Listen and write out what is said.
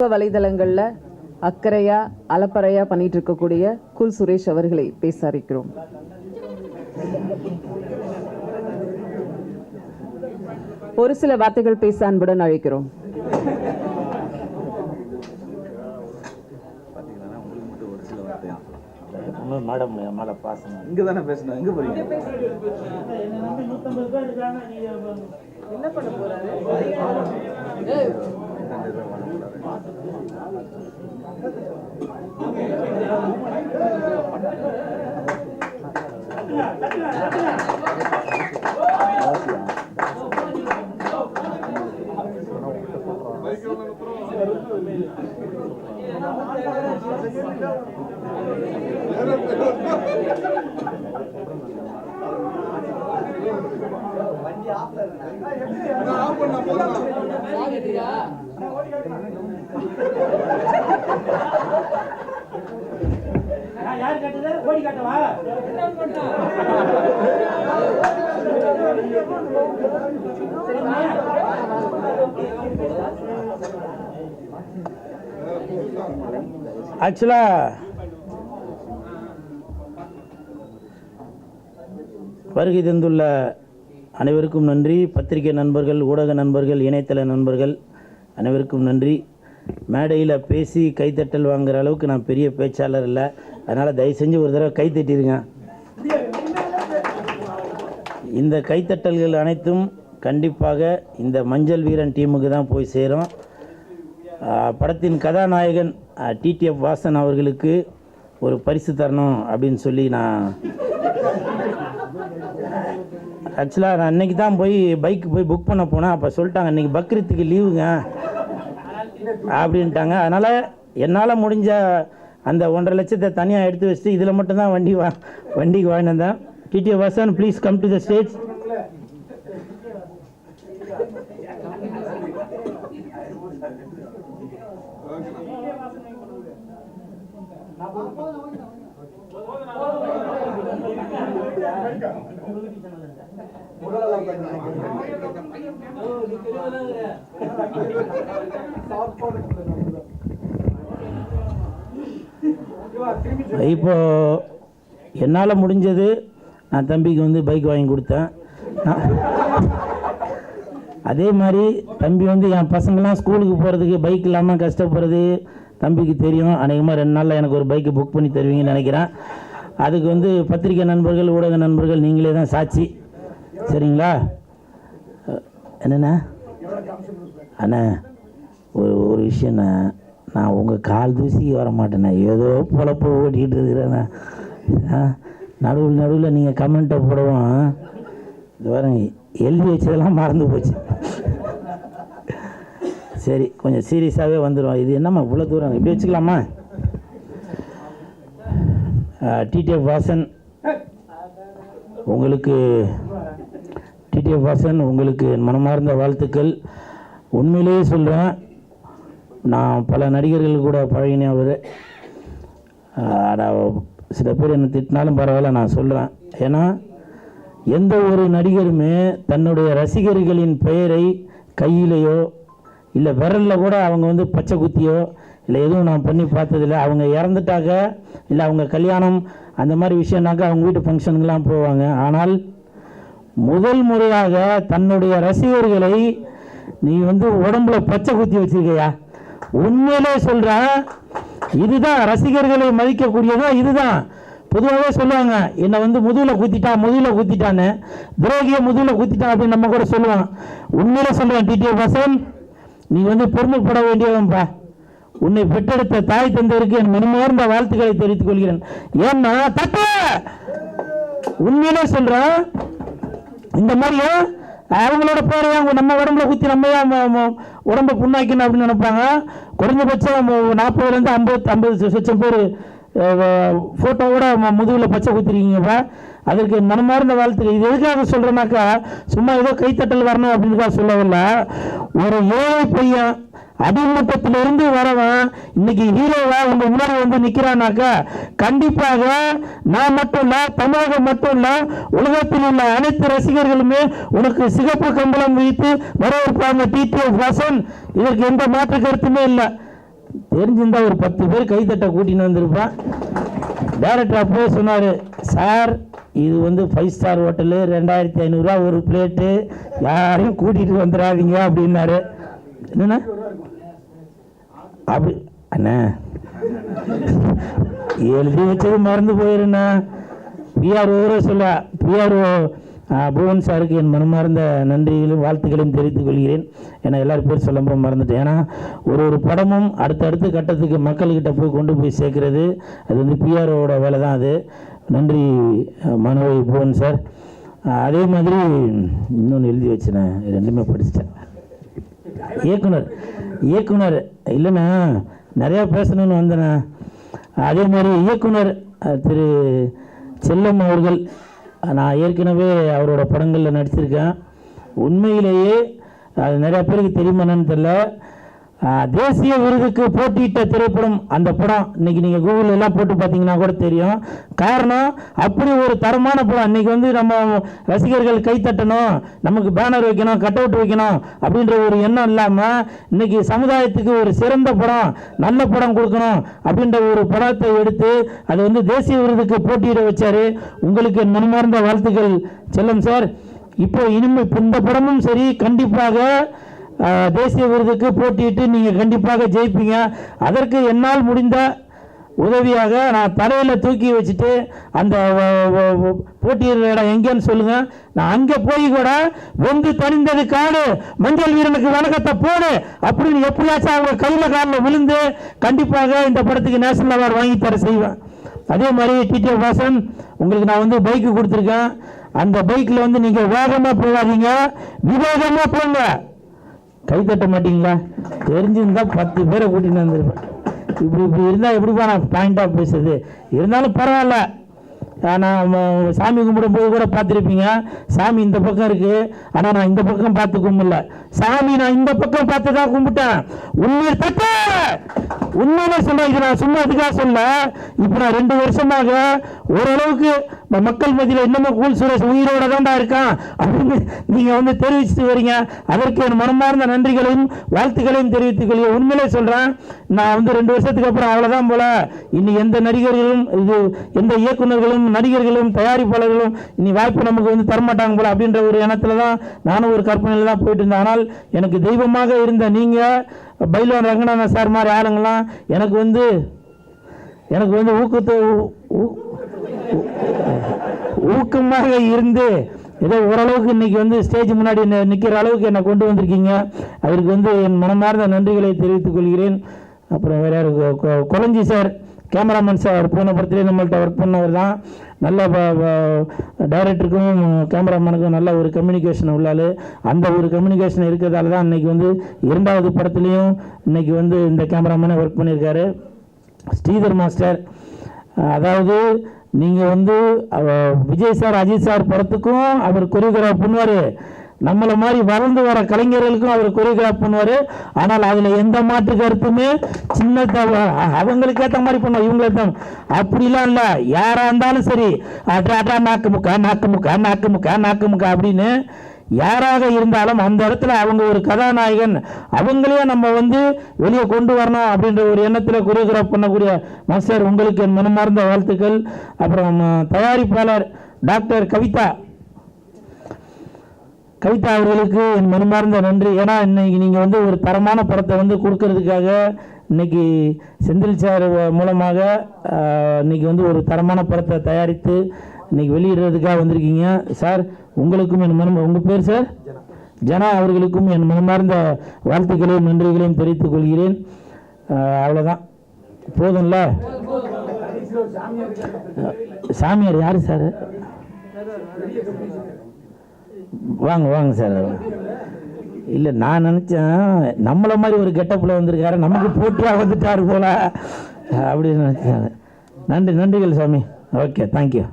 சமூக வலைதளங்கள்ல அக்கறையா அலப்பறையா பண்ணிட்டு இருக்கக்கூடிய குல் சுரேஷ் அவர்களை பேச அழைக்கிறோம் ஒரு சில வார்த்தைகள் பேச அன்புடன் அழைக்கிறோம். இன்னும் மேடம் என் மேலே பாசம் இங்க தானே பேசணும் எங்க போறீங்க? யார் கட்டுது ஓடி காட்டவா வருகை தந்துள்ள அனைவருக்கும் நன்றி. பத்திரிகை நண்பர்கள் ஊடக நண்பர்கள் இணையதள நண்பர்கள் அனைவருக்கும் நன்றி. மேடையில் பேசி கைத்தட்டல் வாங்குற அளவுக்கு நான் பெரிய பேச்சாளர் இல்லை. அதனால் தயவு செஞ்சு ஒரு தடவை கைத்தட்டிருங்க இந்த கைத்தட்டல்கள் அனைத்தும் கண்டிப்பாக இந்த மஞ்சள் வீரன் டீமுக்கு தான் போய் சேரும். படத்தின் கதாநாயகன் டிடிஎஃப் வாசன் அவர்களுக்கு ஒரு பரிசு தரணும் அப்படின்னு சொல்லி நான் ஆக்சுவலாக நான் அன்னைக்கு தான் போய் பைக் போய் புக் பண்ண போனேன். அப்போ சொல்லிட்டாங்க இன்னைக்கு பக்ரீத்துக்கு லீவுங்க அப்படின்ட்டாங்க. அதனால் என்னால் முடிஞ்ச அந்த ஒன்றரை லட்சத்தை தனியாக எடுத்து வச்சுட்டு இதில் மட்டும்தான் வண்டி வா வண்டிக்கு வாங்கினேன். வந்தேன் TTF Vasan please come to the stage இப்போ என்னால் முடிஞ்சது நான் தம்பிக்கு வந்து பைக் வாங்கி கொடுத்தேன். அதே மாதிரி தம்பி வந்து என் பசங்கள்லாம் ஸ்கூலுக்கு போகிறதுக்கு பைக் இல்லாமல் கஷ்டப்படுறது தம்பிக்கு தெரியும். அநேகமாக ரெண்டு நாளில் எனக்கு ஒரு பைக்கு புக் பண்ணி தருவீங்கன்னு நினைக்கிறேன். அதுக்கு வந்து பத்திரிக்கை நண்பர்கள் ஊடக நண்பர்கள் நீங்களே தான் சாட்சி. சரிங்களா? என்னண்ணா? அண்ணா ஒரு ஒரு விஷயண்ணா நான் உங்கள் கால் தூசிக்கு வர மாட்டேண்ணே. ஏதோ பொழப்ப ஓட்டிகிட்டு இருக்கிறேண்ணா. நடுவில் நடுவில் நீங்கள் கமெண்ட்டை போடவும் இது பாருங்க எழுதி வச்சதெல்லாம் மறந்து போச்சு. சரி கொஞ்சம் சீரியஸாகவே வந்துடும் இது என்னம்மா இவ்வளோ தூரம்? இப்படி வச்சுக்கலாமா? டிடிஎஃப் வாசன் உங்களுக்கு டிடிஎஃப் வாசன் உங்களுக்கு மனமார்ந்த வாழ்த்துக்கள். உண்மையிலேயே சொல்கிறேன் நான் பல நடிகர்கள் கூட பழகினேன் அவர். சில பேர் என்னை திட்டினாலும் பரவாயில்ல நான் சொல்கிறேன் ஏன்னா எந்த ஒரு நடிகருமே தன்னுடைய ரசிகர்களின் பெயரை கையிலையோ இல்லை விரலில் கூட அவங்க வந்து பச்சை குத்தியோ இல்லை எதுவும் நான் பண்ணி பார்த்ததில்ல. அவங்க இறந்துட்டாக்க இல்லை அவங்க கல்யாணம் அந்த மாதிரி விஷயம்னாக்க அவங்க வீட்டு ஃபங்க்ஷனுக்கெல்லாம் போவாங்க. ஆனால் முதல் முறையாக தன்னுடைய ரசிகர்களை நீ வந்து உடம்புல பச்சை குத்தி வச்சிருக்கையா? உண்மையிலே சொல்கிறேன் இதுதான் ரசிகர்களை மதிக்கக்கூடியதா இதுதான். பொதுவாகவே சொல்லுவாங்க என்னை வந்து முதுகில் குத்திட்டான் முதுகில் குத்திட்டான்னு. துரோகியை முதுகில் குத்திட்டான் அப்படின்னு நம்ம கூட சொல்லுவான் உண்மையில சொல்கிறேன் டிடிஎஃப் வாசன் நீ வந்து பெருமைப்பட வேண்டியவன்ப்பா உன்னை பெற்றெடுத்த தாய் தந்தையருக்கு என் மனமார்ந்த வாழ்த்துக்களை தெரிவித்துக் கொள்கிறேன். ஏன்னா தப்பு! உண்மையிலே சொல்கிறேன் இந்த மாதிரியும் அவங்களோட பேரை அவங்க நம்ம உடம்புல குத்தி நம்ம உடம்ப புண்ணாக்கணும் அப்படின்னு நினைப்பாங்க? குறைஞ்சபட்சம் நாற்பதுலேருந்து ஐம்பது ஐம்பது லட்சம் பேர் ஃபோட்டோவோட முதுகில் பச்சை குத்திருக்கீங்கப்பா அதற்கு மனமார்ந்த வாழ்த்துக்கள். இது எதுக்காக சொல்கிறேன்னாக்கா சும்மா ஏதோ கைத்தட்டல் வரணும் அப்படின்னு சொல்லவில்லை. ஒரு ஏழை பையன் அடிமட்டத்திலிருந்து வரவன் இன்னைக்கு ஹீரோவா உங்க முன்னாடி வந்து நிக்கிறானாக்கா கண்டிப்பாக நான் மட்டும் இல்ல தமிழகம் மட்டும் இல்ல உலகத்தில் உள்ள அனைத்து ரசிகர்களுமே உனக்கு சிகப்பு கம்பளம் வைத்து வரவேற்பாங்க டிடிஎஃப் வாசன். இதற்கு எந்த மாற்று கருத்துமே இல்லை. தெரிஞ்சிருந்தா ஒரு பத்து பேர் கைத்தட்ட கூட்டின்னு வந்திருப்பான் டேரக்டர் அப்போ சொன்னார் சார் இது வந்து ஃபைவ் ஸ்டார் ஹோட்டலு ரெண்டாயிரத்தி ஐநூறுரூவா ஒரு பிளேட்டு யாரையும் கூட்டிகிட்டு வந்துடாதீங்க அப்படின்னாரு. என்னென்ன அப்படி அண்ணா. எழுதி வச்சது மறந்து போயிருண்ணா. பிஆர்ஓ சொல்ல பிஆர்ஓ புவன் சாருக்கு என் மனமார்ந்த நன்றிகளையும் வாழ்த்துக்களையும் தெரிவித்துக் கொள்கிறேன். ஏன்னா எல்லாரும் பேர் சொல்ல மறந்துட்டேன். ஏன்னா ஒரு ஒரு படமும் அடுத்தடுத்த கட்டத்துக்கு மக்கள்கிட்ட போய் கொண்டு போய் சேர்க்கறது அது வந்து பிஆர்ஓட வேலை தான் அது. நன்றி அஹ், மனோவை புவன் சார். அதே மாதிரி இன்னொன்று எழுதி வச்சேன் ரெண்டுமே படிச்சிட்டேன். இயக்குனர் இயக்குனர் இல்லைண்ணா நிறையா பேசணும்னு வந்தேண்ணா. அதே மாதிரி இயக்குனர் திரு செல்லம் அவர்கள் நான் ஏற்கனவே அவரோட படங்களில் நடிச்சிருக்கேன். உண்மையிலேயே அது நிறையா பேருக்கு தெரியுமா என்னன்னு தெரில தேசிய விருதுக்கு போட்டியிட்ட திரைப்படம் அந்த படம். இன்னைக்கு நீங்கள் கூகுள் எல்லாம் போட்டு பார்த்தீங்கன்னா கூட தெரியும். காரணம் அப்படி ஒரு தரமான படம். இன்னைக்கு வந்து நம்ம ரசிகர்கள் கைத்தட்டணும் நமக்கு பேனர் வைக்கணும் கட் அவுட் வைக்கணும் அப்படின்ற ஒரு எண்ணம் இல்லாமல் இன்னைக்கு சமுதாயத்துக்கு ஒரு சிறந்த படம் நல்ல படம் கொடுக்கணும் அப்படின்ற ஒரு படத்தை எடுத்து அது வந்து தேசிய விருதுக்கு போட்டியிட வச்சாரு. உங்களுக்கு மனமார்ந்த வாழ்த்துக்கள். செல்லும் சார் இப்போ இனிமே இந்த படமும் சரி கண்டிப்பாக தேசிய விருதுக்கு போட்டியிட்டு நீங்கள் கண்டிப்பாக ஜெயிப்பீங்க. அதற்கு என்னால் முடிந்த உதவியாக நான் தலையில் தூக்கி வச்சுட்டு அந்த போட்டியிடுற இடம் எங்கேன்னு சொல்லுங்கள் நான் அங்கே போய் கூட வெந்து தணிந்தது காடு. மஞ்சள் வீரனுக்கு வணக்கத்தை போடு அப்படின்னு எப்படியாச்சும் அவங்க கையில் காலில் விழுந்து கண்டிப்பாக இந்த படத்துக்கு நேஷனல் அவார்டு வாங்கி தர செய்வேன். அதே மாதிரி டிடி வாசன் உங்களுக்கு நான் வந்து பைக்கு கொடுத்துருக்கேன். அந்த பைக்கில் வந்து நீங்கள் வேகமாக போகாதீங்க. விவேகமாக போங்க. கை தட்ட மாட்டீங்களா? தெரிஞ்சிருந்தா பத்து பேரை கூட்டின்னு வந்திருப்பேன் இப்படி இப்படி இருந்தால் எப்படிப்பா நான் பாயிண்டாக பேசுறது? இருந்தாலும் பரவாயில்ல. நான் சாமி சாமி கும்பிடும்போது கூட பார்த்துருப்பீங்க. சாமி இந்த பக்கம் இருக்கு. ஆனால் நான் இந்த பக்கம் பார்த்து கும்பிடல சாமி நான் இந்த பக்கம் பார்த்து தான் கும்பிட்டேன். உண்மையை தட்ட! உண்மையிலே சொல்ல இது நான் சும்மா இதுக்காக சொல்ல இப்போ நான் ரெண்டு வருஷமாக ஓரளவுக்கு இந்த மக்கள் மத்தியில் இன்னமும் கூல் சுரேஷ் உயிரோட தான்டா இருக்கான். அப்படின்னு நீங்கள் வந்து தெரிவிச்சுட்டு வரீங்க. அதற்கு என் மனமார்ந்த நன்றிகளையும் வாழ்த்துக்களையும் தெரிவித்துக் கொள்கிறேன். உண்மையிலே சொல்கிறேன் நான் வந்து ரெண்டு வருஷத்துக்கு அப்புறம் அவ்வளோதான் போல. இனி எந்த நடிகர்களும் இது எந்த இயக்குனர்களும் நடிகர்களும் தயாரிப்பாளர்களும் இனி வாய்ப்பு நமக்கு வந்து தரமாட்டாங்க போல அப்படின்ற ஒரு எண்ணத்தில் தான் நானும் ஒரு கற்பனையில் தான் போயிட்டு இருந்தேன். ஆனால் எனக்கு தெய்வமாக இருந்த நீங்கள் பைலோன் ரங்கநாதன் சார் மாதிரி ஆளுங்களாம் எனக்கு வந்து எனக்கு வந்து ஊக்கத்தை ஊ- ஊக்கமாக இருந்து ஏதோ ஓரளவுக்கு இன்னைக்கு வந்து ஸ்டேஜ் முன்னாடி நிற்கிற அளவுக்கு என்னை கொண்டு வந்திருக்கீங்க. அதற்கு வந்து என் மனமார்ந்த நன்றிகளை தெரிவித்துக் கொள்கிறேன். அப்புறம் வேற யாரு? கொ- கொ- சார் கேமராமேன் சார் போன படத்துலேயே நம்மள்கிட்ட ஒர்க் பண்ணவர் தான். நல்ல டைரக்டருக்கும் கேமராமேனுக்கும் நல்ல ஒரு கம்யூனிகேஷன் உள்ளால் அந்த ஒரு கம்யூனிகேஷன் இருக்கிறதால தான் இன்றைக்கி வந்து இரண்டாவது படத்துலேயும் இன்னைக்கு வந்து இந்த கேமராமேனே ஒர்க் பண்ணியிருக்காரு. ஸ்ரீதர் மாஸ்டர் அதாவது நீங்கள் வந்து விஜய் சார் அஜித் சார் படத்துக்கும் அவர் கொரியோகிராஃப் பண்ணுவார். நம்மளை மாதிரி வளர்ந்து வர கலைஞர்களுக்கும் அவர் கொரியோகிராஃப் பண்ணுவார். ஆனால் அதில் எந்த மாற்று கருத்துமே சின்ன தவ- அவங்களுக்கு ஏற்ற மாதிரி பண்ணுவோம் இவங்களே தான் அப்படிலாம் இல்லை. யாராக இருந்தாலும் சரி அட்ரா அட்ரா நாக்கு முக்கா நாக்கு முக்கா நாக்கு முக்கா நாக்கு முக்கா அப்படின்னு யாராக இருந்தாலும் அந்த இடத்துல அவங்க ஒரு கதாநாயகன் அவங்களே நம்ம வந்து வெளியே கொண்டு வரணும் அப்படின்ற ஒரு எண்ணத்தில் கொரியோகிராஃப் பண்ணக்கூடிய மாஸ்டர் உங்களுக்கு என் மனமார்ந்த வாழ்த்துக்கள். அப்புறம் தயாரிப்பாளர் டாக்டர் கவிதா. கவிதா அவர்களுக்கு என் மனமார்ந்த நன்றி. ஏன்னா இன்னைக்கு நீங்கள் வந்து ஒரு தரமான படத்தை வந்து கொடுக்கறதுக்காக இன்னைக்கு செந்தில் சார் மூலமாக இன்னைக்கு வந்து ஒரு தரமான படத்தை தயாரித்து இன்னைக்கு வெளியிடுறதுக்காக வந்திருக்கீங்க. சார் உங்களுக்கும் என் மனம் உங்கள் பேர் சார்? ஜனா அவர்களுக்கும் என் மனமார்ந்த வாழ்த்துக்களையும் நன்றிகளையும் தெரிவித்துக் கொள்கிறேன். அவ்வளோதான் போதும்ல? சாமியார் யார் சார்? வாங்க வாங்க சார். இல்லை நான் நினச்சேன் நம்மளை மாதிரி ஒரு கெட்டப்பில் வந்திருக்காரு. நமக்கு போட்டியாக வந்துட்டார் போல. அப்படின்னு நினச்சேன். நன்றி நன்றிகள் சாமி. Okay thank you